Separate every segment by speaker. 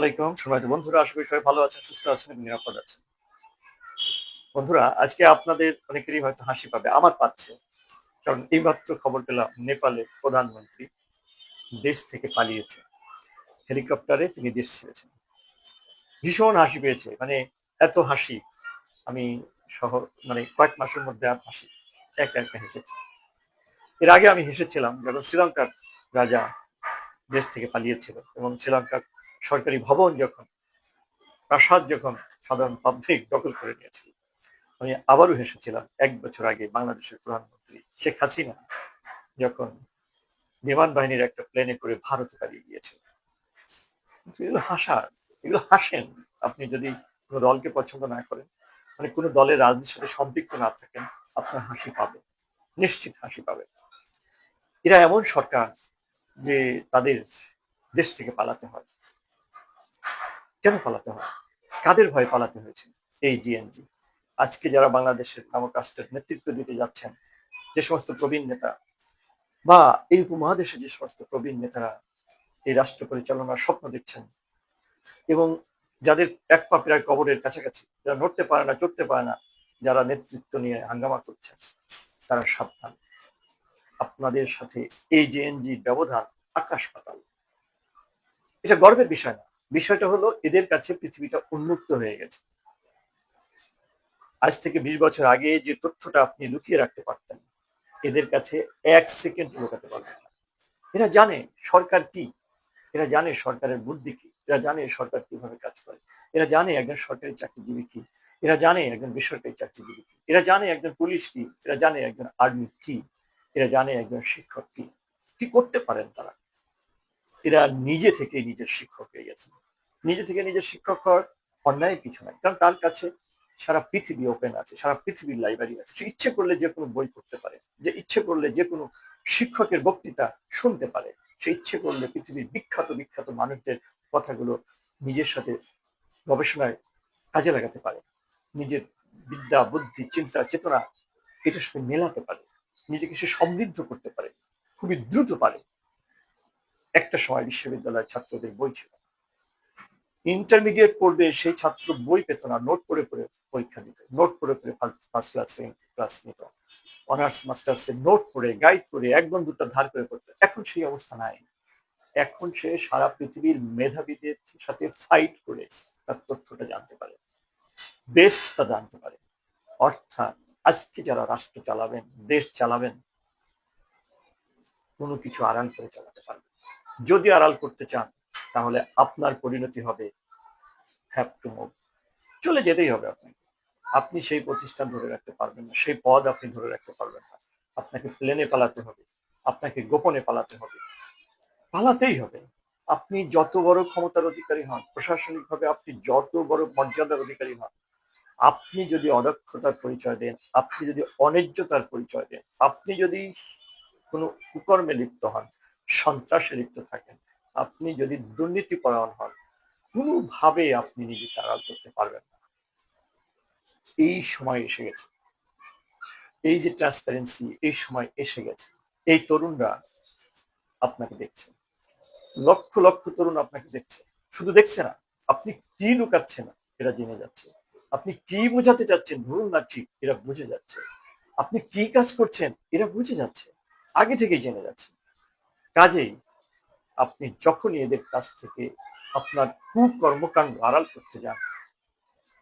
Speaker 1: আলাইকুম, সম্মানিত বন্ধুরা সবাই ভালো আছেন, সুস্থ আছেন নিরাপদ আছেন। বন্ধুরা, আজকে আপনাদের অনেকেরই হয়তো হাসি পাবে, আমার পাচ্ছে। কারণ এইমাত্র খবর পেলাম প্রধানমন্ত্রী দেশ থেকে পালিয়েছে। হেলিকপ্টারে তিনি দেশ ছেড়েছেন। ভীষণ হাসি পেয়েছে মানে এত হাসি। আমি সহ মানে কয়েক মাসের মধ্যে আর হাসি, একা একা হেসেছি। এর আগে আমি হেসেছিলাম যখন শ্রীলঙ্কার রাজা দেশ থেকে পালিয়েছিল এবং শ্রীলঙ্কার সরকারি ভবন যখন, প্রাসাদ যখন সাধারণ পাবলিক দখল করে নিয়েছিল, আমি আবারও হেসেছিলাম, এক বছর আগে বাংলাদেশের প্রধানমন্ত্রী শেখ হাসিনা যখন বিমান বাহিনীর একটা প্লেনে করে ভারতে পালিয়ে গিয়েছিল এগুলো হাসার, এগুলো হাসেন। আপনি যদি কোনো দলকে পছন্দ না করেন মানে কোনো দলের রাজনীতির সাথে সম্পৃক্ত না থাকেন, আপনার হাসি পাবে নিশ্চিত হাসি পাবে এরা এমন সরকার যে তাদের দেশ থেকে পালাতে হয়। কেন পালাতে হয়? কাদের ভয়ে পালাতে হয়েছে এই জিএনজি আজকে যারা বাংলাদেশের নামক নেতৃত্ব দিতে যাচ্ছেন, যে সমস্ত প্রবীণ নেতা বা এই উপমহাদেশে যে সমস্ত প্রবীণ নেতারা এই রাষ্ট্র পরিচালনার স্বপ্ন দেখছেন এবং যাদের এক পা প্রায় কবরের কাছাকাছি, যারা নড়তে পারে না, চড়তে পারে না, যারা নেতৃত্ব নিয়ে হাঙ্গামা করছেন, তারা সাবধান। আপনাদের সাথে এই জেএনজি ব্যবধান আকাশ পাতাল। এটা গর্বের বিষয় না। বিষয়টা হলো এদের কাছে পৃথিবীটা উন্মুক্ত হয়ে গেছে। আজ থেকে বিশ বছর আগে যে তথ্যটা আপনি লুকিয়ে রাখতে পারতেন, এদের কাছে এক সেকেন্ড লুকাতে পারবেন এরা জানে সরকার কি? এরা জানে সরকারের বুদ্ধি কি? এরা জানে সরকার কীভাবে কাজ করে? এরা জানে একজন সরকারি চাকরিজীবী কি? এরা জানে একজন বেসরকারি চাকরিজীবী কি? এরা জানে একজন পুলিশ কি? এরা জানে একজন আর্মি কি? এরা জানে একজন শিক্ষক কি? কি করতে পারেন তারা? এরা নিজে থেকে নিজের শিক্ষক হয়ে গেছেন নিজে থেকে নিজের শিক্ষক হওয়ার অন্যায় কিছু নাই। কারণ তার কাছে সারা পৃথিবী ওপেন আছে, সারা পৃথিবীর লাইব্রেরি আছে। সে ইচ্ছে করলে যে কোনো বই পড়তে পারে, যে ইচ্ছে করলে যে কোনো শিক্ষকের বক্তৃতা শুনতে পারে। সে ইচ্ছে করলে পৃথিবীর বিখ্যাত বিখ্যাত মানুষদের কথাগুলো নিজের সাথে গবেষণায় কাজে লাগাতে পারে। নিজের বিদ্যা, বুদ্ধি, চিন্তা, চেতনা এটার সাথে মেলাতে পারে। নিজেকে সে সমৃদ্ধ করতে পারে, খুবই দ্রুত পারে। একটা সময় বিশ্ববিদ্যালয়ের ছাত্রদের বই ছিল। ইন্টারমিডিয়েট পড়বে সেই ছাত্র বই পেত না নোট পড়ে পড়ে পরীক্ষা দিত নোট পড়ে পড়ে ফার্স্ট ক্লাসে ক্লাস নিত। অনার্স মাস্টার্সে নোট পড়ে গাইড করে, এক বন্ধুটা ধার করে পড়তো এখন সেই অবস্থা নাই। এখন সে সারা পৃথিবীর মেধাবীদের সাথে ফাইট করে তার তথ্যটা জানতে পারে। বেস্টটা জানতে পারে। অর্থাৎ আজকে যারা রাষ্ট্র চালাবেন, দেশ চালাবেন, কোনো কিছু আড়াল করে চালাতে পারবেন যদি আড়াল করতে চান, তাহলে আপনার পরিণতি হবে হ্যাভ টু মুভ চলে যেতেই হবে আপনাকে। আপনি সেই প্রতিষ্ঠান ধরে রাখতে পারবেন না, সেই পদ আপনি ধরে রাখতে পারবেন না। আপনাকে প্লেনে পালাতে হবে, আপনাকে গোপনে পালাতে হবে। পালাতেই হবে। আপনি যত বড় ক্ষমতার অধিকারী হন, প্রশাসনিকভাবে আপনি যত বড় মর্যাদার অধিকারী হন, আপনি যদি অদক্ষতার পরিচয় দেন, আপনি যদি অন্যায্যতার পরিচয় দেন, আপনি যদি কোনো কুকর্মে লিপ্ত হন সন্ত্রাসে লিপ্ত থাকেন। আপনি যদি দুর্নীতি পরায়ণ হন, কোনোভাবে আপনি নিজেকে আড়াল করতে পারবেন না। এই সময় এসে গেছে। এই যে ট্রান্সপারেন্সি এই সময় এসে গেছে। এই তরুণরা আপনাকে দেখছে। লক্ষ লক্ষ তরুণ আপনাকে দেখছে। শুধু দেখছে না, আপনি কি লুকাচ্ছেন না এরা জেনে যাচ্ছে। আপনি কি বোঝাতে চাচ্ছেন? ধরুন না ঠিক, এরা বুঝে যাচ্ছে। আপনি কি কাজ করছেন? এরা বুঝে যাচ্ছে। আগে থেকেই জেনে যাচ্ছে। কাজেই আপনি যখনই এদের কাছ থেকে আপনার কুকর্মকাণ্ড আড়াল করতে যান,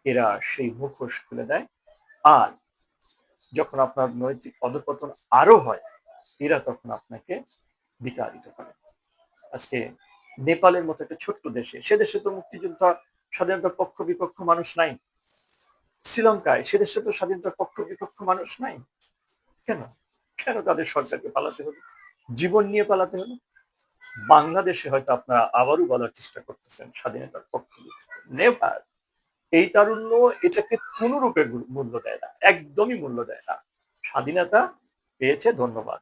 Speaker 1: এরা সেই মুখোশ খুলে দেয়। আর যখন আপনার নৈতিক অধপতন আরও হয়, এরা তখন আপনাকে বিতাড়িত করে। আজকে নেপালের মতো একটা ছোট্ট দেশে, সে দেশে তো মুক্তিযোদ্ধা, স্বাধীনতার পক্ষ বিপক্ষ মানুষ নাই। শ্রীলঙ্কায় সে দেশে তো স্বাধীনতার পক্ষ বিপক্ষ মানুষ নাই। কেন? কেন তাদের সরকারকে পালাতে হলো জীবন নিয়ে পালাতে হলো। বাংলাদেশে হয়তো আপনারা আবারও বলার চেষ্টা করতেছেন স্বাধীনতার পক্ষ নেভার এই তারুণ্য এটাকে কোনরূপে মূল্য দেয় না, একদমই মূল্য দেয় না। স্বাধীনতা পেয়েছে, ধন্যবাদ।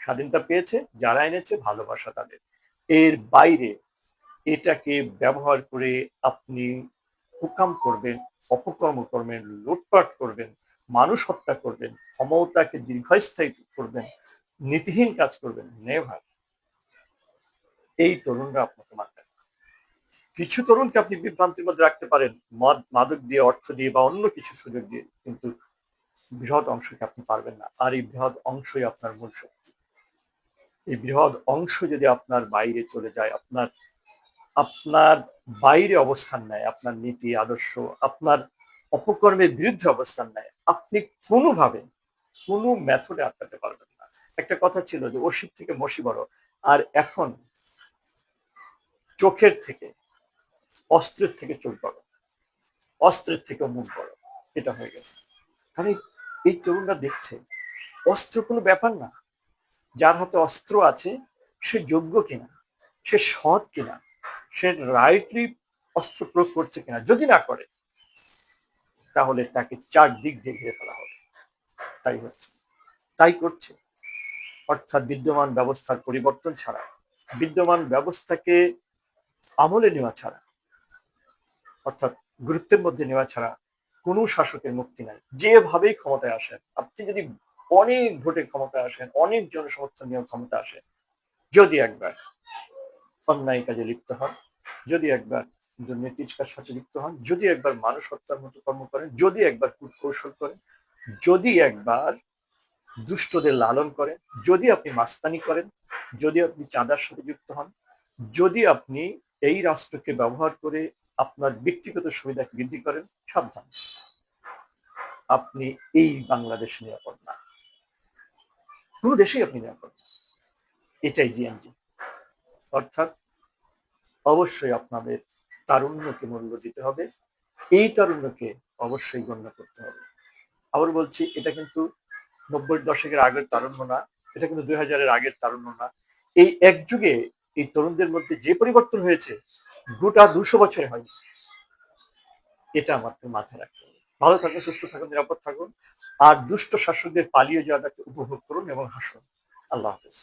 Speaker 1: স্বাধীনতা পেয়েছে, যারা এনেছে, ভালোবাসা তাদের। এর বাইরে এটাকে ব্যবহার করে আপনি হুকাম করবেন, অপকর্ম করবেন, লুটপাট করবেন, মানুষ হত্যা করবেন, ক্ষমতাকে দীর্ঘস্থায়ী করবেন নীতিহীন কাজ করবেন, নেভার। এই তরুণরা আপনাকে মানবেন কিছু তরুণকে আপনি বিভ্রান্তির মধ্যে রাখতে পারেন, মদ, মাদক দিয়ে, অর্থ দিয়ে বা অন্য কিছু সুযোগ দিয়ে, কিন্তু বৃহৎ অংশকে আপনি পারবেন না। আর এই বৃহৎ অংশই আপনার মূল শক্তি। এই বৃহৎ অংশ যদি আপনার বাইরে চলে যায়, আপনার আপনার বাইরে অবস্থান নেয়, আপনার নীতি, আদর্শ, আপনার অপকর্মের বিরুদ্ধে অবস্থান নেয়, আপনি কোনোভাবে কোনো মেথডে আটকাতে পারবেন একটা কথা ছিল যে ওষুধ থেকে মশি বড়। আর এখন চোখের থেকে, অস্ত্রের থেকে চোখ বড়। অস্ত্রের থেকে মুখ বড়। এটা হয়ে গেছে। কারণ এই তরুণরা দেখছে, অস্ত্র কোনো ব্যাপার না। যার হাতে অস্ত্র আছে, সে যোগ্য কিনা, সে সৎ কিনা, সে রাইটলি অস্ত্র প্রয়োগ করছে কিনা, যদি না করে, তাহলে তাকে চারদিক দিয়ে ঘিরে ফেলা হবে। তাই হচ্ছে। তাই করছে। অর্থাৎ বিদ্যমান ব্যবস্থার পরিবর্তন ছাড়া, বিদ্যমান ব্যবস্থাকে আমলে নেওয়া ছাড়া, অর্থাৎ গুরুত্বের মধ্যে নেওয়া ছাড়া কোনো শাসকের মুক্তি নাই। যেভাবেই ক্ষমতায় আসেন, আপনি যদি অনেক ভোটে ক্ষমতায় আসেন, অনেক জনসমর্থন নিয়ে ক্ষমতা আসে যদি একবার অন্যায় কাজে লিপ্ত হন, যদি একবার দুর্নীতির সাথে লিপ্ত হন, যদি একবার মানুষ হত্যার মতো কর্ম করেন, যদি একবার কূটকৌশল করেন, যদি একবার দুষ্টদের লালন করেন, যদি আপনি মাস্তানি করেন, যদি আপনি চাঁদার সাথে যুক্ত হন, যদি আপনি এই রাষ্ট্রকে ব্যবহার করে আপনার ব্যক্তিগত সুবিধা বৃদ্ধি করেন, সাবধান। আপনি এই বাংলাদেশ নিরাপদ না। কোনো দেশেই আপনি নিরাপদ এটাই জিএনজি। অর্থাৎ অবশ্যই আপনাদের তারুণ্যকে মূল্য দিতে হবে। এই তারুণ্যকে অবশ্যই গণ্য করতে হবে। আবার বলছি, এটা কিন্তু নব্বই দশকের আগের তারুণ্য না এটা কিন্তু দুই হাজারের আগের তারুণ্য না এই এক যুগে এই তরুণদের মধ্যে যে পরিবর্তন হয়েছে, গোটা দুশো বছরে হয়নি। এটা আমাকে মাথায় রাখতে হবে। ভালো থাকুন, সুস্থ থাকুন, নিরাপদ থাকুন। আর দুষ্ট শাসকদের পালিয়ে যাওয়াটাকে উপভোগ করুন এবং হাসুন। আল্লাহ হাফেজ।